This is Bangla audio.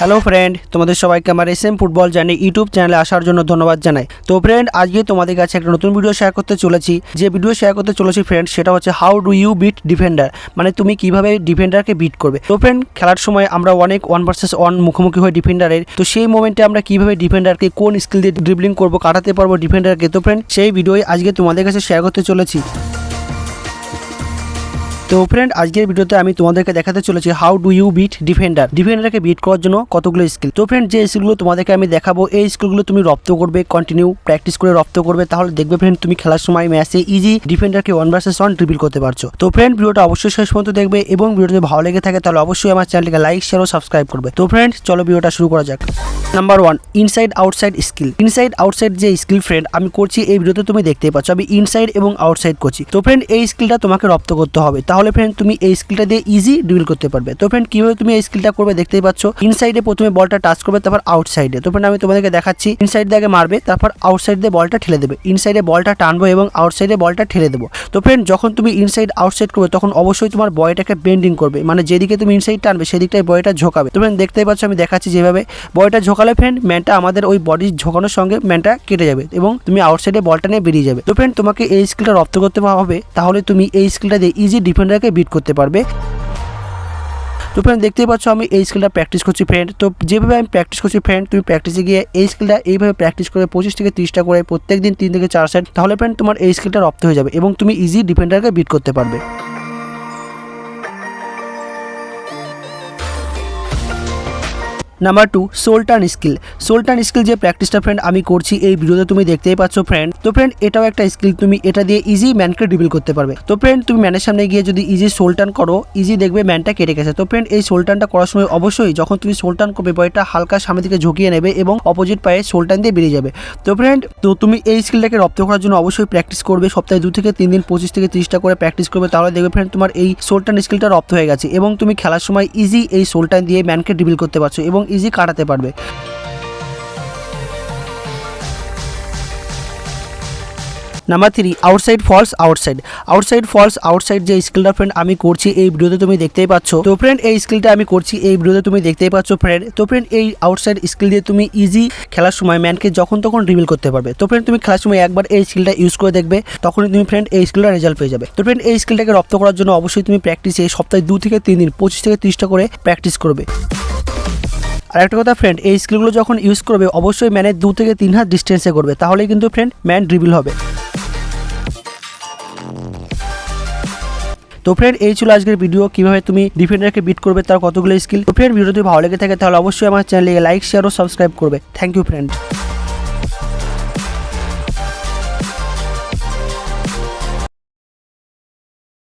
হ্যালো ফ্রেন্ড তোমাদের সবাইকে আমার এস এম ফুটবল জানি ইউটিউব চ্যানেলে আসার জন্য ধন্যবাদ জানাই। তো ফ্রেন্ড আজকে তোমাদের কাছে একটা নতুন ভিডিও শেয়ার করতে চলেছি। যে ভিডিও শেয়ার করতে চলেছি ফ্রেন্ড সেটা হচ্ছে how do you beat defender মানে তুমি কীভাবে ডিফেন্ডারকে বিট করবে? তো ফ্রেন্ড খেলার সময় আমরা অনেক ওয়ান ভার্সেস ওয়ান মুখোমুখি হই ডিফেন্ডারের তো সেই মোমেন্টে আমরা কীভাবে ডিফেন্ডারকে কোন স্কিল দিয়ে ড্রিবলিং করব, কাটাতে পারব ডিফেন্ডারকে তো ফ্রেন্ড সেই ভিডিওই আজকে তোমাদের কাছে শেয়ার করতে চলেছি। তো ফ্রেন্ড আজকের ভিডিওতে আমি তোমাদেরকে দেখাতে চলেছি how do you beat defender ডিফেন্ডারকে beat করার জন্য কতগুলো স্কিল তো ফ্রেন্ড যে স্কিলগুলো তোমাদেরকে আমি দেখাবো, এই স্কিলগুলো তুমি রপ্ত করবে কন্টিনিউ প্র্যাকটিস করে রপ্ত করবে। তাহলে দেখবে ফ্রেন্ড তুমি খেলার সময় ম্যাচে ইজি ডিফেন্ডারকে ওয়ান ভার্সেস ওয়ান ড্রিবিল করতে পারছ। তো ফ্রেন্ড ভিডিওটা অবশ্যই শেষ পর্যন্ত দেখবে এবং ভিডিও যদি ভালো লেগে থাকে, তাহলে অবশ্যই আমার চ্যানেলকে লাইক শেয়ার ও সাবস্ক্রাইব করবে। তো ফ্রেন্ড চলো ভিডিওটা শুরু করা যাক। Number one inside outside skill inside outside যে স্কিল ফ্রেন্ড আমি করছি, এই ভিডিওতে তুমি দেখতেই পাচ্ছ। আমি ইনসাইড এবং আউটসাইড করছি। তো ফ্রেন্ড এই স্কিলটা তোমাকে রপ্ত করতে হবে। তাহলে ফ্রেন্ড তুমি এই স্কিলটা দিয়ে ইজি ড্রিল করতে পারবে। তো ফ্রেন্ড কীভাবে তুমি এই স্কিলটা করবে দেখতেই পাচ্ছ? ইনসাইডে প্রথমে বলটা টাচ করবে, তারপর আউটসাইডে তো ফ্রেন্ড আমি তোমাদেরকে দেখাচ্ছি। ইনসাইড দিয়ে আগে মারবে, তারপর আউটসাইড দিয়ে বলটা ঠেলে দেবে। ইনসাইডে বলটা টানবো এবং আউটসাইডে বলটা ঠেলে দেবো। তো ফ্রেন্ড যখন তুমি ইনসাইড আউটসাইড করবে, তখন অবশ্যই তোমার বয়টাকে বেন্ডিং করবে। মানে যেদিকে তুমি ইনসাইড টানবে সেদিকটাই বয়টা ঝোকাবে। তো ফ্রেন্ড দেখতেই পাচ্ছ, আমি দেখাচ্ছি যেভাবে। বয়টা ঝোকালে ফ্রেন্ড ম্যানটা আমাদের ওই বডি ঝোকানোর সঙ্গে ম্যানটা কেটে যাবে এবং তুমি আউটসাইডে বলটা নিয়ে বেরিয়ে যাবে। তো ফ্রেন্ড তোমাকে এই স্কিলটা রপ্ত করতে হবে। তাহলে তুমি এই স্কিলটা দিয়ে ইজি ডিফেন্ডারকে বিট করতে পারবে। তো ফ্রেন্ড দেখতেই পাচ্ছ আমি এই স্কিলটা প্র্যাকটিস করছি ফ্রেন্ড তো যেভাবে আমি প্র্যাকটিস করছি ফ্রেন্ড তুমি প্র্যাকটিসে গিয়ে এই স্কিলটা এইভাবে প্র্যাকটিস করে পঁচিশ থেকে তিরিশটা করে প্রত্যেক দিন তিন থেকে চার সেট তাহলে ফ্রেন্ড তোমার এই স্কিলটা রপ্ত হয়ে যাবে এবং তুমি ইজি ডিফেন্ডারকে বিট করতে পারবে। Number two sultan skill sultan skill যে প্র্যাকটিসটা ফ্রেন্ড আমি করছি, এই ভিডিওতে তুমি দেখতেই পাচ্ছ ফ্রেন্ড তো ফ্রেন্ড এটাও একটা স্কিল তুমি এটা দিয়ে ইজি ম্যানকে ডিবিল করতে পারবে। তো ফ্রেন্ড তুমি ম্যানের সামনে গিয়ে যদি ইজি সোলটান করো ইজি দেখবে ম্যানটা কেটে গেছে। তো ফ্রেন্ড এই সোলটানটা করার সময় অবশ্যই যখন তুমি সোলটান করবে, বয়টা হালকা সামনের দিকে ঝুঁকিয়ে নেবে এবং অপোজিট পায়ে সোলটান দিয়ে বেরিয়ে যাবে। তো ফ্রেন্ড তো তুমি এই স্কিলটাকে রপ্ত করার জন্য অবশ্যই প্র্যাকটিস করবে। সপ্তাহে দু থেকে তিন দিন পঁচিশ থেকে তিরিশটা করে প্র্যাকটিস করবে, তাহলে দেখবে ফ্রেন্ড তোমার এই সোলটান স্কিলটা রপ্ত হয়ে গেছে এবং তুমি খেলার সময় ইজি এই সোলটান দিয়ে ম্যানকে ডিবিল করতে পারছ এবং ইজি কাটাতে পারবে। Number three outside false outside outside false outside যে স্কিলটা ফ্রেন্ড আমি করছি এই ভিডিওতে তুমি দেখতেই পাচ্ছ। তো ফ্রেন্ড এই স্কিলটা আমি করছি এই ভিডিওতে তুমি দেখতেই পাচ্ছ ফ্রেন্ড তো ফ্রেন্ড এই আউটসাইড স্কিল দিয়ে তুমি ইজি খেলার সময় ম্যানকে যখন তখন রিভিল করতে পারবে। তো ফ্রেন্ড তুমি খেলার সময় একবার এই স্কিলটা ইউজ করে দেখবে, তখনই তুমি ফ্রেন্ড এই স্কিলটা রেজাল্ট পেয়ে যাবে। তো ফ্রেন্ড এই স্কিলটাকে রপ্ত করার জন্য অবশ্যই তুমি প্র্যাকটিসে সপ্তাহে দু থেকে তিন দিন, পঁচিশ থেকে তিরিশটা করে প্র্যাকটিস করবে। আর একটা কথা ফ্রেন্ড এই স্কিলগুলো যখন ইউজ করবে, অবশ্যই ম্যানের দু থেকে তিন হাত ডিস্টেন্সে করবে। তাহলে কিন্তু ফ্রেন্ড ম্যান ড্রিবিল হবে। তো ফ্রেন্ড এই ছিল আজকের ভিডিও কীভাবে তুমি ডিফেন্ডারকে বিট করবে, তার কতগুলো স্কিল তো ফ্রেন্ড ভিডিও যদি ভালো লেগে থাকে, তাহলে অবশ্যই আমার চ্যানেলে লাইক শেয়ার ও সাবস্ক্রাইব করবে। Thank you friend